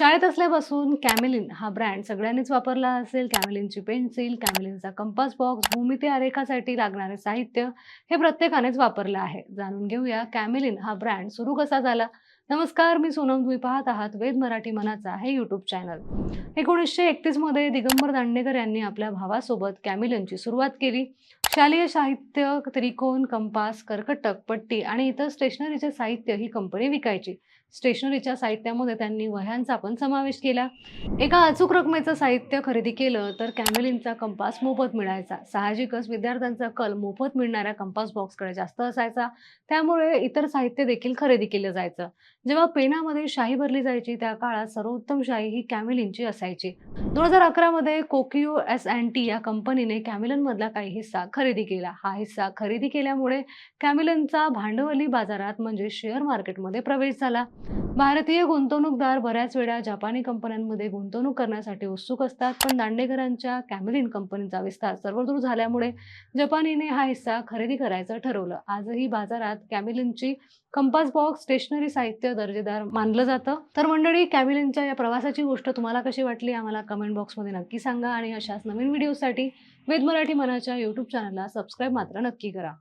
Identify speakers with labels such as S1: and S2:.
S1: शाळेत असल्यापासून कॅमेलिन हा ब्रँड सगळ्यांनीच वापरला असेल. कॅमेलिनची पेन्सिल कॅमेलिनचा कंपास बॉक्स भूमिती आरेखासाठी लागणारे साहित्य हे प्रत्येकानेच वापरलं आहे. जाणून घेऊया कॅमेलिन हा ब्रँड सुरू कसा झाला? नमस्कार मी सोनम तुम्ही पाहत आहात वेद मराठी मनाचा हे यूट्यूब चॅनल एकोणीसशे एकतीसमध्ये दिगंबर दांडेकर यांनी आपल्या भावासोबत कॅमिलनची सुरुवात केली. शालेय साहित्य त्रिकोण कंपास कर्कटक पट्टी आणि इतर स्टेशनरीचे साहित्य ही कंपनी विकायची. स्टेशनरीच्या साहित्यामध्ये त्यांनी वह्यांचा पण समावेश केला. एका अचूक रकमेचं साहित्य खरेदी केलं तर कॅमेलिनचा कंपास मोफत मिळायचा. साहजिकच विद्यार्थ्यांचा कल मोफत मिळणाऱ्या कंपास बॉक्सकडे जास्त असायचा. त्यामुळे इतर साहित्य देखील खरेदी केलं जायचं. जेव्हा पेनामध्ये शाही भरली जायची त्या काळात सर्वोत्तम शाही ही कॅमेलिनची असायची. दोन हजार अकरामध्ये कोकियो एस अँड टी या कंपनीने कॅमेलिनमधला काही हिस्सा खरेदी केला. हा हिस्सा खरेदी केल्यामुळे कॅमिलनचा भांडवली बाजारात म्हणजे शेअर मार्केटमध्ये प्रवेश झाला. भारतीय गुंतवणूकदार बऱ्याच वेळा जपानी कंपन्यांमध्ये गुंतवणूक करण्यासाठी उत्सुक असतात पण दांडेकरांच्या कॅमिलिन कंपनीचा विस्तार सर्वदूर झाल्यामुळे जपानीने हा हिस्सा खरेदी करायचं ठरवलं. आजही बाजारात कॅमिलिनची कंपास बॉक्स स्टेशनरी साहित्य दर्जेदार मानलं जातं. तर मंडळी कॅमिलिनच्या या प्रवासाची गोष्ट तुम्हाला कशी वाटली? आम्हाला कमेंट बॉक्समध्ये नक्की सांगा आणि अशाच नवीन व्हिडिओसाठी वेद मराठी मनाच्या यूट्यूब चॅनलला सबस्क्राईब मात्र नक्की करा.